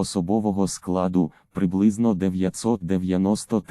особового складу приблизно 990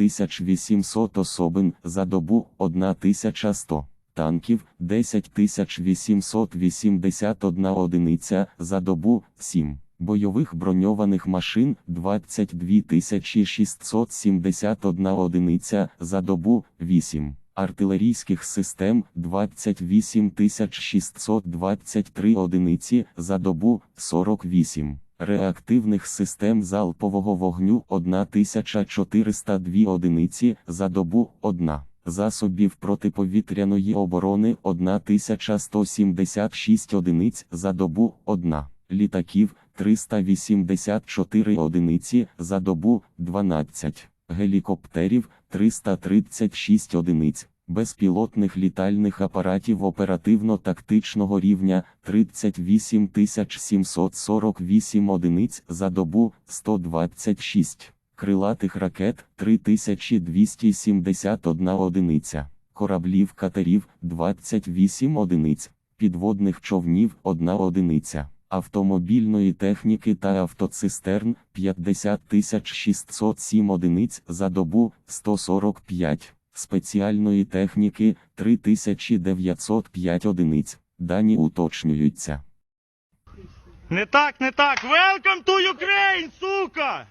800 особин за добу 1100 танків 10 881 одиниця за добу 7. Бойових броньованих машин 22 671 одиниця за добу 8. Артилерійських систем 28 623 одиниці за добу 48. Реактивних систем залпового вогню 1402 одиниці за добу 1. Засобів протиповітряної оборони 1176 одиниць за добу 1. Літаків 384 одиниці за добу 12. Гелікоптерів 336 одиниць. Безпілотних літальних апаратів оперативно-тактичного рівня 38 748 одиниць за добу 126, крилатих ракет 3271 одиниця, кораблів катерів 28 одиниць, підводних човнів 1 одиниця, автомобільної техніки та автоцистерн 50 607 одиниць за добу 145 спеціальної техніки 3905 одиниць. Дані уточнюються. Не так, не так. Welcome to Ukraine, сука!